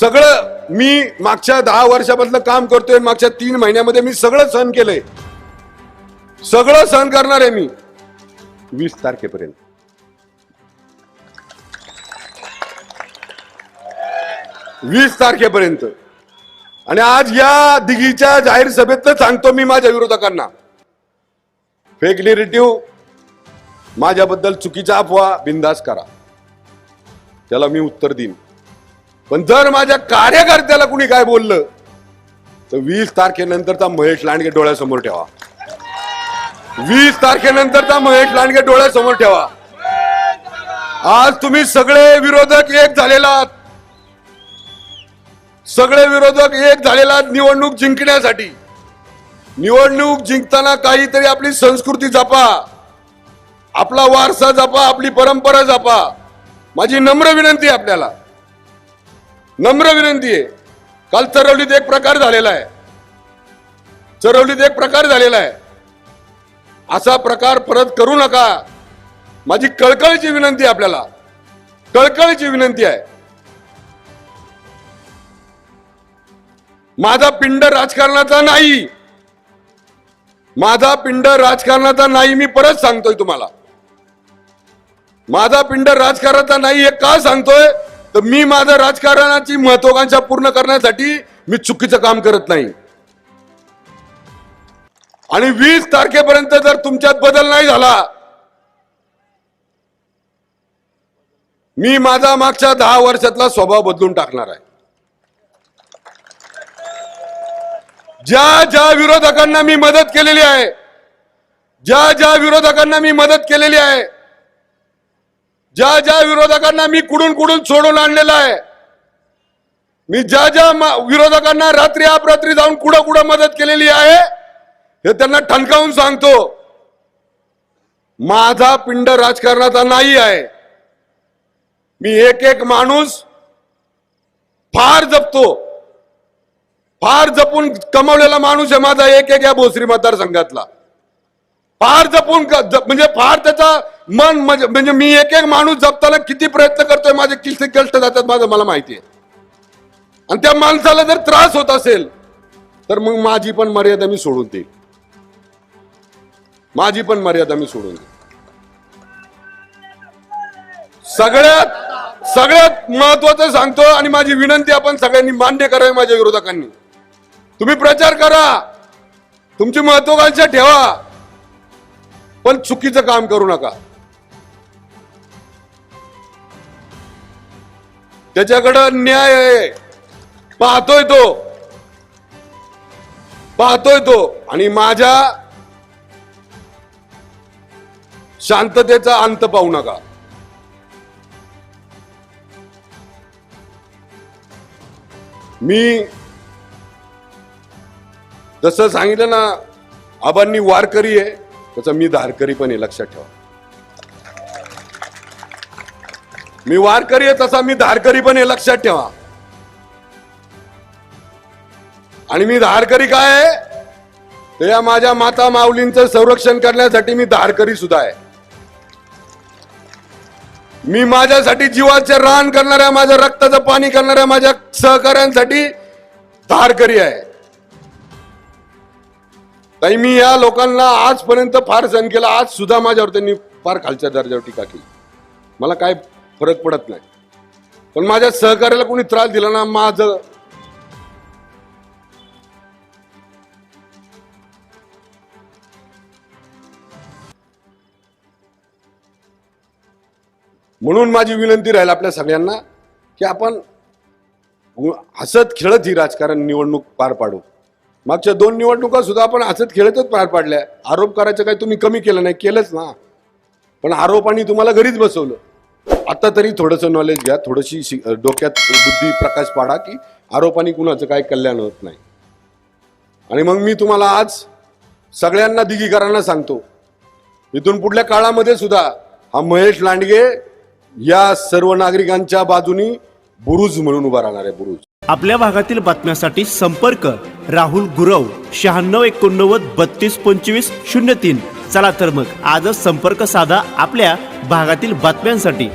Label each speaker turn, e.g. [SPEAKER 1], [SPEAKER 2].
[SPEAKER 1] सगळं मी मागच्या दहा वर्षामधलं काम करतोय मागच्या तीन महिन्यामध्ये मी सगळं सहन केलंय. सगळं सहन करणार आहे मी. वीस तारखेपर्यंत. वीस तारखेपर्यंत. आणि आज या दिघीच्या जाहीर सभेत सांगतो मी माझ्या विरोधकांना. फेक निरेटिव्ह माझ्याबद्दल चुकीचा अफवा बिंदास करा. त्याला मी उत्तर देईन. पण जर माझ्या कार्यकर्त्याला कुणी काय बोललं तर वीस तारखेनंतरचा महेश लांडगे डोळ्यासमोर ठेवा. वीस तारखेनंतरचा महेश लांडगे डोळ्यासमोर ठेवा. आज तुम्ही सगळे विरोधक एक झालेला आहात. सगळे विरोधक एक झालेला आहात निवडणूक जिंकण्यासाठी. निवडणूक जिंकताना काहीतरी आपली संस्कृती जपा. आपला वारसा जपा आपली परंपरा जपा. माझी नम्र विनंती आपल्याला. नम्र विनंती आहे. काल चरवलीत एक प्रकार झालेला आहे. चरवलीत एक प्रकार झालेला आहे. असा प्रकार परत करू नका. माझी कळकळीची विनंती आहे आपल्याला. कळकळीची विनंती आहे. माझा पिंड राजकारणाचा नाही. माझा पिंड राजकारणाचा नाही मी परत सांगतोय तुम्हाला. माझा पिंड राजकारणाचा नाही हे का सांगतोय? तर मी माझं राजकारणाची महत्वाकांक्षा पूर्ण करण्यासाठी मी चुकीचं काम करत नाही. आणि वीस तारखेपर्यंत जर तुमच्यात बदल नाही झाला मी माझा मागच्या दहा वर्षातला स्वभाव बदलून टाकणार आहे. ज्या ज्या विरोधकांना मी मदत केलेली आहे ज्या ज्या विरोधकांना मी मदत केलेली आहे ज्या ज्या विरोधकांना मी कुडून कुडून सोडून आणलेलं आहे मी ज्या ज्या विरोधकांना रात्री अपरात्री जाऊन कुठं कुठं मदत केलेली आहे हे त्यांना ठणकावून सांगतो. माझा पिंड राजकारणाचा नाही आहे. मी एक एक माणूस फार जपतो. फार जपून कमवलेला माणूस आहे माझा एक एक या भोसरी मतदारसंघातला. फार जपून म्हणजे फार त्याचा मन म्हणजे, म्हणजे मी एक एक माणूस जपताना किती प्रयत्न करतोय माझे किती कष्ट जातात माझं मला माहिती आहे. आणि त्या माणसाला जर त्रास होत असेल तर मग माझी पण मर्यादा मी सोडून देईल माझी पण मर्यादा मी सोडून देईल सगळ्यात सगळ्यात महत्वाचं सांगतो आणि माझी विनंती आपण सगळ्यांनी मान्य करावी माझ्या विरोधकांनी. तुम्ही प्रचार करा. तुमची महत्वाकांक्षा ठेवा. पण चुकीचं काम करू नका. त्याच्याकडं न्याय आहे. पाहतोय तो. पाहतोय तो. आणि माझ्या शांततेचा अंत पाहू नका. मी जसं सांगितलं ना आबांनी वारकरी आहे तसं मी धारकरी पण आहे लक्षात ठेवा. मी वारकरी आहे तसा मी धारकरी पण आहे लक्षात ठेवा. आणि मी धारकरी काय आहे? तर या माझ्या माता माऊलींचं संरक्षण करण्यासाठी मी धारकरी सुद्धा आहे. मी माझ्यासाठी जीवाचे रान करणाऱ्या माझ्या रक्ताचं पाणी करणाऱ्या माझ्या सहकाऱ्यांसाठी धारकरी आहे. ताई मी या लोकांना आजपर्यंत फार सहन केला आज सुद्धा माझ्यावर त्यांनी फार खालच्या दर्जावर टीका केली. मला काय फरक पडत नाही. पण माझ्या सहकार्याला कोणी त्रास दिला ना माझं. म्हणून माझी विनंती राहील आपल्या सगळ्यांना की आपण हसत खेळत ही राजकारण निवडणूक पार पाडू. मागच्या दोन निवडणुका सुद्धा आपण हसत खेळतच पार पाडल्या. आरोप करायचं काही तुम्ही कमी केलं नाही केलंच ना. पण आरोपांनी तुम्हाला घरीच बसवलं. आता तरी थोडंसं नॉलेज घ्या. थोडीशी शि- डोक्यात बुद्धी प्रकाश पाडा की आरोपांनी कुणाचं काही कल्याण होत नाही. आणि मग मी तुम्हाला आज सगळ्यांना दिगीकरांना सांगतो. इथून पुढल्या काळामध्ये सुद्धा हा महेश लांडगे या सर्व नागरिकांच्या बाजूनी बुरुज म्हणून उभा राहणार आहे बुरुज.
[SPEAKER 2] आपल्या भागातील बातम्यांसाठी संपर्क राहुल गुरव शहाण्णव एकोणनव्वद बत्तीस पंचवीस शून्य तीन. चला तर मग आजच संपर्क साधा आपल्या भागातील बातम्यांसाठी.